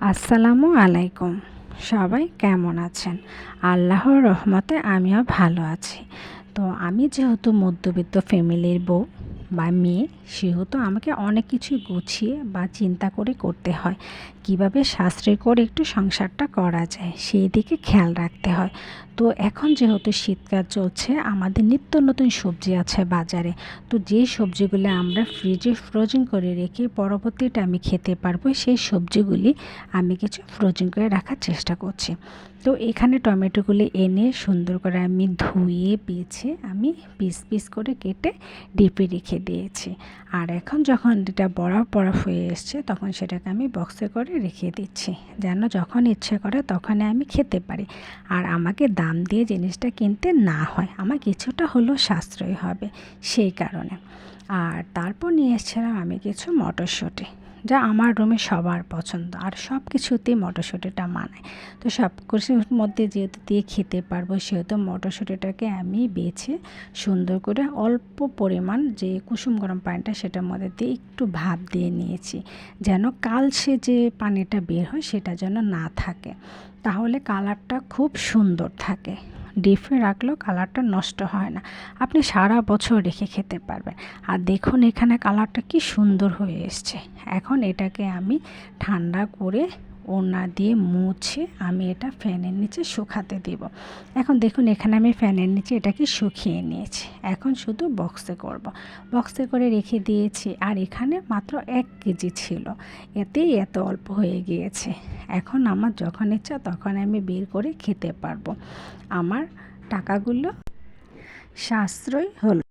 আসসালামু আলাইকুম। সবাই কেমন আছেন? আল্লাহর রহমতে আমিও ভালো আছি। তো আমি যেহেতু মধ্যবিত্ত ফ্যামিলির বউ বা মেয়ে, সেহেতু আমাকে অনেক কিছু গুছিয়ে বা চিন্তা করে করতে হয়। কীভাবে সাশ্রয় করে একটু সংসারটা করা যায়, সেই দিকে খেয়াল রাখতে হয়। তো এখন যেহেতু শীতকাল চলছে, আমাদের নিত্য নতুন সবজি আছে বাজারে। তো যেই সবজিগুলো আমরা ফ্রিজে ফ্রোজেন করে রেখে পরবর্তী টাইমে খেতে পারব, সেই সবজিগুলি আমি কিছু ফ্রোজেন করে রাখার চেষ্টা করছি। তো এখানে টমেটোগুলি এনে সুন্দর করে আমি ধুয়ে, বেছে আমি পিস পিস করে কেটে ডিপে রেখে দিয়েছি। আর এখন যখন এটা বরফ বরফ হয়ে এসছে, তখন সেটাকে আমি বক্সে করে রেখে দিচ্ছি। যেন যখন ইচ্ছে করে তখনই আমি খেতে পারি। আর আমাকে দাম দিয়ে জিনিসটা কিনতে না হয়, আমার কিছুটা হলেও সাশ্রয় হবে সেই কারণে। আর তারপর নিয়ে এসেছিলাম আমি কিছু মটরশুঁটি। যা আমার রুমে সবার পছন্দ। আর সব কিছুতেই মটরশুঁটিটা মানায়। তো সব কিছুর মধ্যে যেহেতু দিয়ে খেতে পারব, সেহেতু মটরশুঁটিটাকে আমি বেছে সুন্দর করে অল্প পরিমাণ যে কুসুম গরম পানিটা সেটার মধ্যে দিয়ে একটু ভাপ দিয়ে নিয়েছি। যেন কালসে যে পানিটা বের হয় সেটা যেন না থাকে। তাহলে কালারটা খুব সুন্দর থাকে। ডিপে রাখলেও কালারটা নষ্ট হয় না। আপনি সারা বছর রেখে খেতে পারবেন। আর দেখুন এখানে কালারটা কি সুন্দর হয়ে এসছে। এখন এটাকে আমি ঠান্ডা করে ওনা দিয়ে মুছে আমি এটা ফ্যানের নিচে শুকাতে দেব। এখন দেখুন এখানে আমি ফ্যানের নিচে এটাকে শুকিয়ে নিয়েছি। এখন শুধু বক্সে করব। বক্সে করে রেখে দিয়েছি আর এখানে মাত্র এক কেজি ছিল। এতেই এত অল্প হয়ে গিয়েছে। এখন আমার যখন ইচ্ছা তখন আমি বের করে খেতে পারব। আমার টাকাগুলো সাশ্রয় হলো।